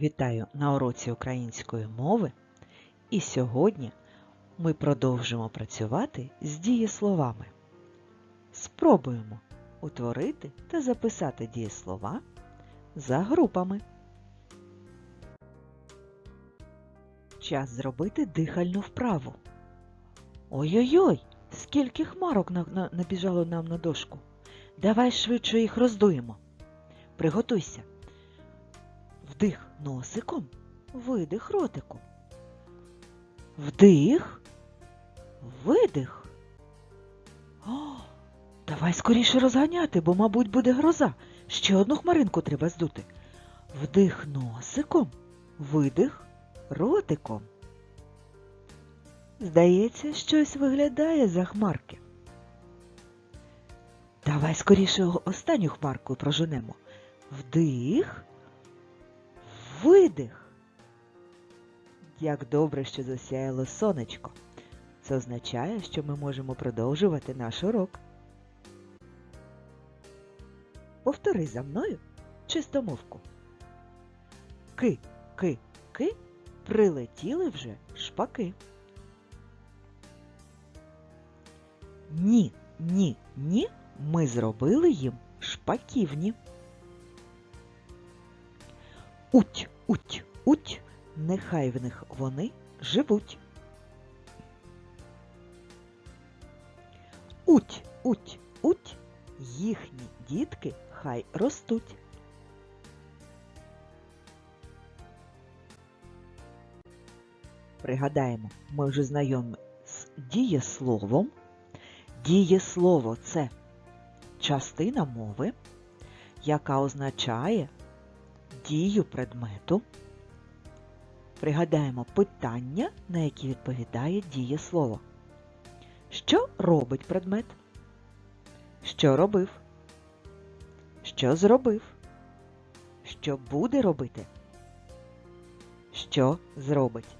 Вітаю на уроці української мови. І сьогодні ми продовжимо працювати з дієсловами. Спробуємо утворити та записати дієслова за групами. Час зробити дихальну вправу. Ой-ой-ой, скільки хмарок на- на- набіжало нам на дошку. Давай швидше їх роздуємо. Приготуйся. Вдих носиком, видих ротиком. Вдих, видих. О, давай скоріше розганяти, бо, мабуть, буде гроза. Ще одну хмаринку треба здути. Вдих носиком, видих ротиком. Здається, щось виглядає за хмарки. Давай скоріше останню хмарку проженемо. Вдих, видих. Як добре, що засяяло сонечко. Це означає, що ми можемо продовжувати наш урок. Повтори за мною чистомовку. Ки, ки, ки, прилетіли вже шпаки. Ні, ні, ні, ми зробили їм шпаківні. Уть, уть, уть, нехай в них вони живуть. Уть, уть, уть, їхні дітки хай ростуть. Пригадаємо, ми вже знайомі з дієсловом. Дієслово це частина мови, яка означає дію предмету. Пригадаємо питання, на які відповідає дієслово. Що робить предмет? Що робив? Що зробив? Що буде робити? Що зробить?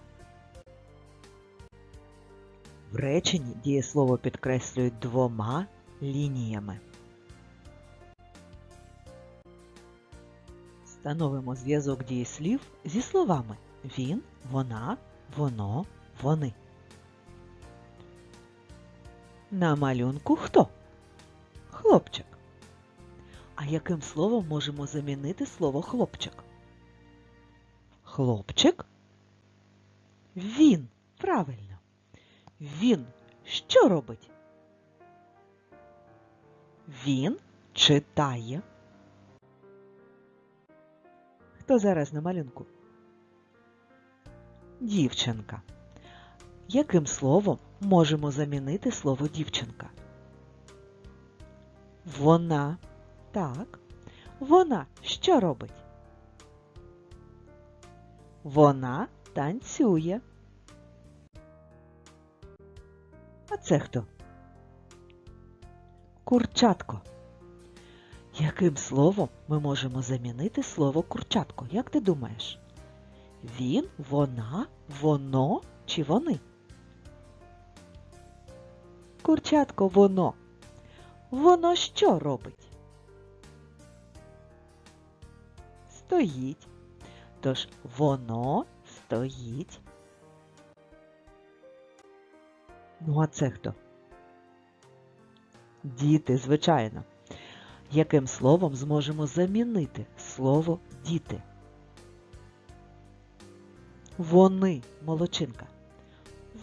В реченні дієслово підкреслюють двома лініями. Встановимо зв'язок дієслів зі словами він, вона, воно, вони. На малюнку хто? Хлопчик. А яким словом можемо замінити слово хлопчик? Хлопчик? Він. Правильно. Він що робить? Він читає. Хто зараз на малюнку? Дівчинка. Яким словом можемо замінити слово дівчинка? Вона. Так. Вона що робить? Вона танцює. А це хто? Курчатко. Яким словом ми можемо замінити слово курчатко? Як ти думаєш? Він, вона, воно чи вони? Курчатко воно. Воно що робить? Стоїть. Тож воно стоїть. Ну, а це хто? Діти, звичайно. Яким словом зможемо замінити слово діти? Вони, молодчинка.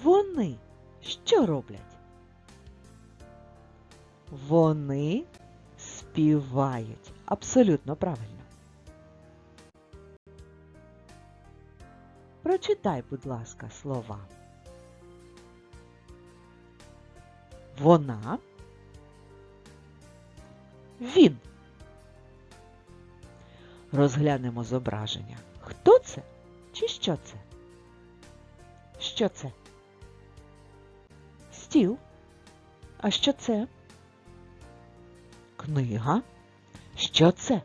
Вони що роблять? Вони співають. Абсолютно правильно. Прочитай, будь ласка, слова. Вона. Він. Розглянемо зображення. Хто це чи що це? Що це? Стіл. А що це? Книга. Що це?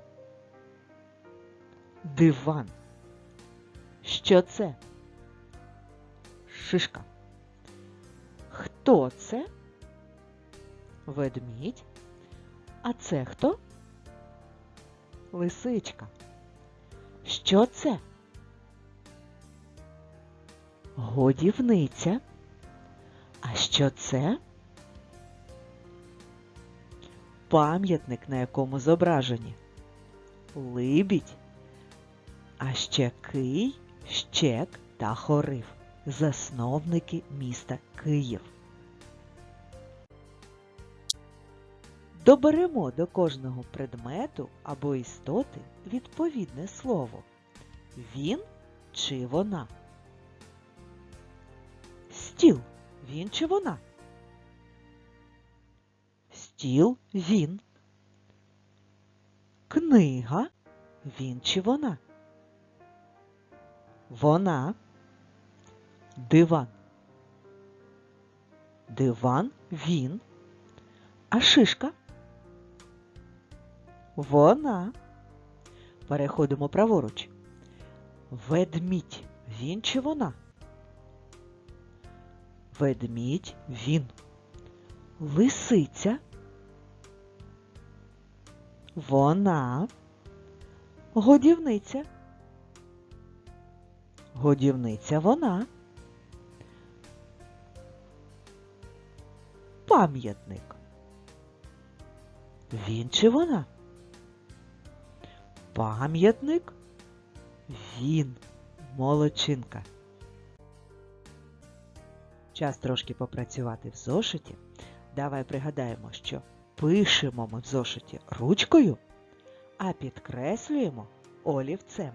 Диван. Що це? Шишка. Хто це? Ведмідь. А це хто? Лисичка. Що це? Годівниця. А що це? Пам'ятник, на якому зображені. Либідь. А ще Кий, Щек та Хорив. Засновники міста Київ. Доберемо до кожного предмету або істоти відповідне слово. Він чи вона? Стіл. Він чи вона? Стіл він. Книга. Він чи вона? Вона. Диван. Диван він. А шишка? Вона. Переходимо праворуч. Ведмідь. Він чи вона? Ведмідь він. Лисиця. Вона. Годівниця. Годівниця вона. Пам'ятник. Він чи вона? Пам'ятник. Він. Молодчинка. Час трошки попрацювати в зошиті. Давай пригадаємо, що пишемо ми в зошиті ручкою, а підкреслюємо олівцем.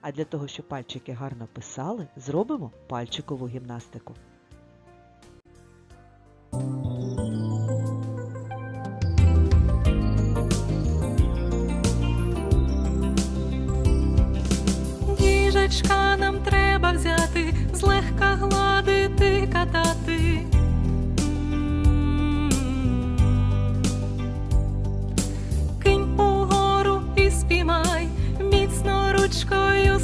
А для того, щоб пальчики гарно писали, зробимо пальчикову гімнастику.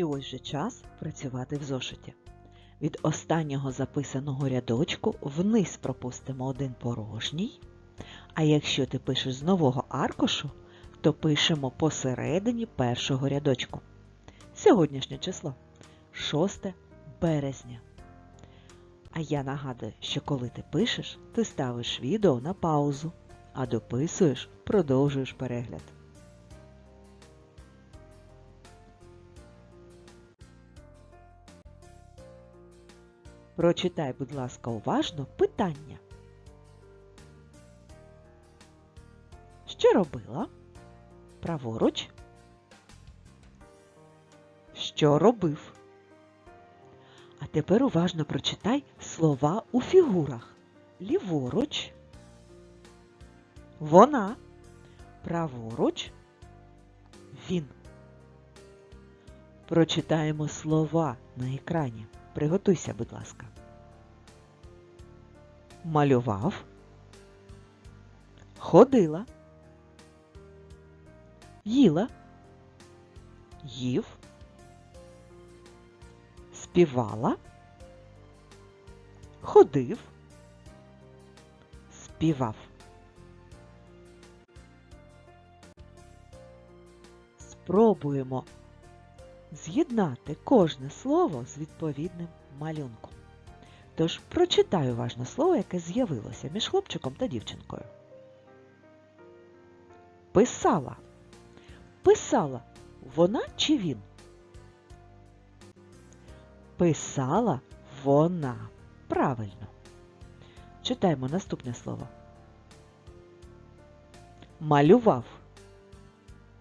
І ось же час працювати в зошиті. Від останнього записаного рядочку вниз пропустимо один порожній. А якщо ти пишеш з нового аркушу, то пишемо посередині першого рядочку. Сьогоднішнє число 6 березня. А я нагадую, що коли ти пишеш, ти ставиш відео на паузу, а дописуєш, продовжуєш перегляд. Прочитай, будь ласка, уважно питання. Що робила? Праворуч. Що робив? А тепер уважно прочитай слова у фігурах. Ліворуч. Вона. Праворуч. Він. Прочитаємо слова на екрані. Приготуйся, будь ласка. Малював. Ходила. Їла. Їв. співала, ходив, співав. Спробуємо з'єднати кожне слово з відповідним малюнком. Тож прочитай уважно слово, яке з'явилося між хлопчиком та дівчинкою. Писала. Писала вона чи він? Писала вона. Правильно. Читаємо наступне слово. Малював.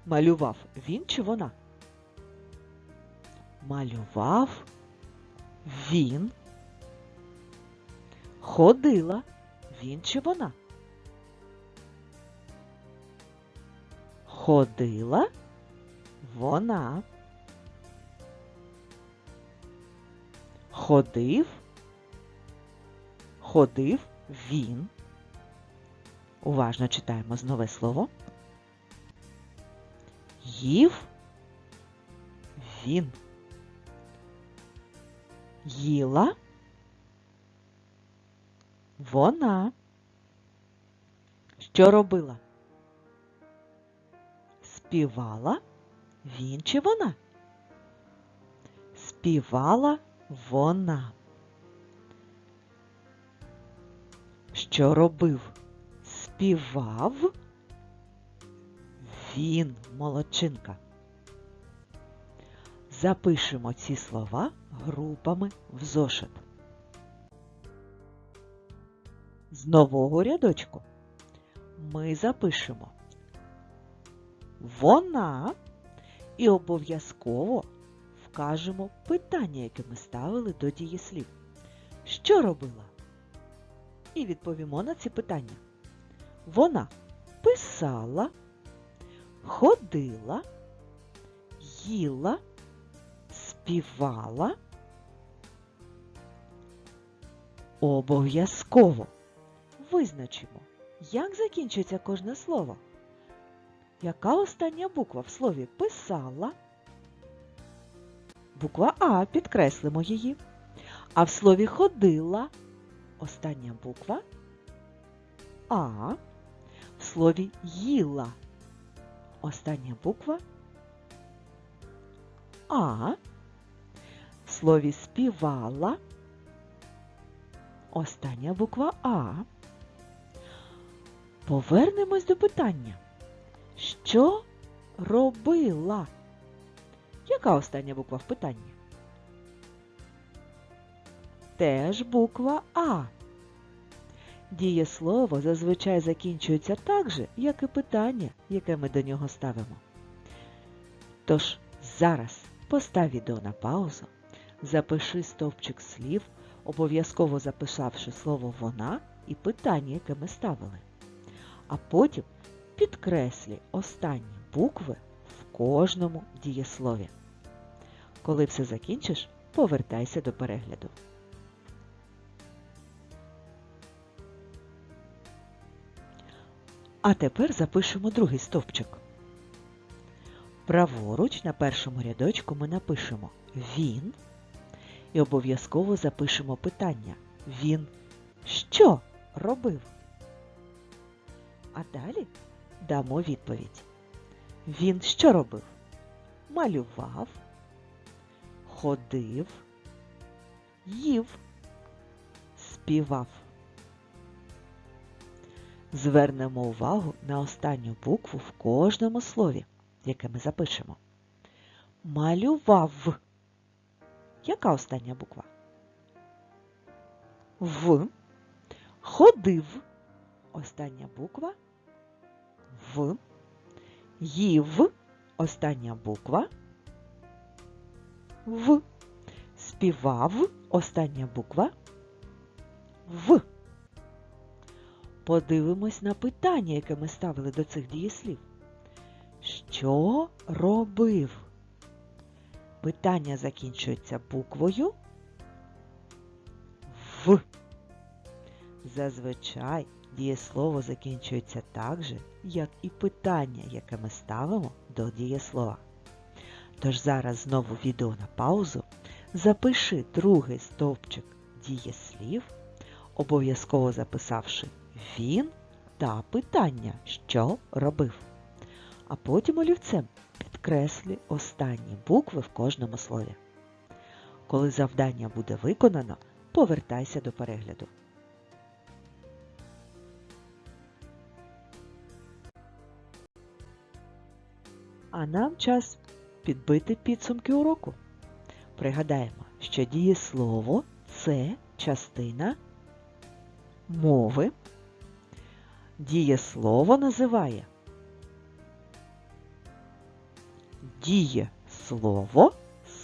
Малював він чи вона? Малював він. Ходила він чи вона? Ходила вона. Ходив. Ходив він. Уважно читаємо знове слово. Їв він. Їла вона. Що робила? Співала він чи вона? Співала вона. Що робив? Співав він, молодчинка. Запишемо ці слова групами в зошит. З нового рядочку ми запишемо вона і обов'язково вкажемо питання, яке ми ставили до дієслів. Що робила? І відповімо на ці питання. Вона писала, ходила, їла, співала. Обов'язково визначимо, як закінчується кожне слово. Яка остання буква в слові писала? Буква А підкреслимо її. А в слові ходила остання буква А. В слові їла остання буква А. Слові співала остання буква А. Повернемось до питання. Що робила? Яка остання буква в питанні? Теж буква А. Дієслово зазвичай закінчується так же, як і питання, яке ми до нього ставимо. Тож зараз постав відео на паузу, запиши стовпчик слів, обов'язково записавши слово вона і питання, яке ми ставили. А потім підкреслі останні букви в кожному дієслові. Коли все закінчиш, повертайся до перегляду. А тепер запишемо другий стовпчик. Праворуч на першому рядочку ми напишемо він і обов'язково запишемо питання. Він що робив? А далі дамо відповідь. Він що робив? Малював, ходив, їв, співав. Звернемо увагу на останню букву в кожному слові, яке ми запишемо. Малював. Яка остання буква? В. Ходив. Остання буква В. Їв. Остання буква В. Співав. Остання буква В. Подивимось на питання, яке ми ставили до цих дієслів. Що робив? Питання закінчується буквою В. Зазвичай дієслово закінчується так же, як і питання, яке ми ставимо до дієслова. Тож зараз знову відео на паузу. Запиши другий стовпчик дієслів, обов'язково записавши він та питання, що робив. А потім олівцем підкреслі останні букви в кожному слові. Коли завдання буде виконано, повертайся до перегляду. А нам час підбити підсумки уроку. Пригадаємо, що дієслово це частина мови. Дієслово називає дієслово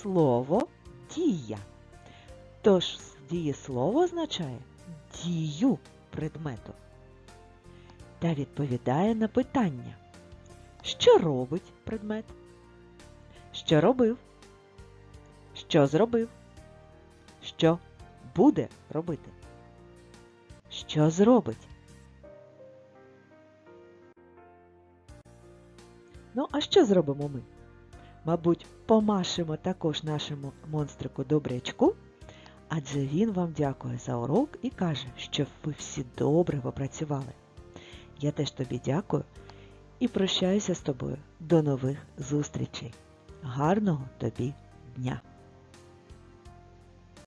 слово дія. Тож дієслово означає дію предмету та відповідає на питання, що робить предмет, що робив, що зробив, що буде робити, що зробить. Ну, а що зробимо ми? Мабуть, помашемо також нашому монстрику добрячку, адже він вам дякує за урок і каже, що ви всі добре попрацювали. Я теж тобі дякую і прощаюся з тобою. До нових зустрічей. Гарного тобі дня!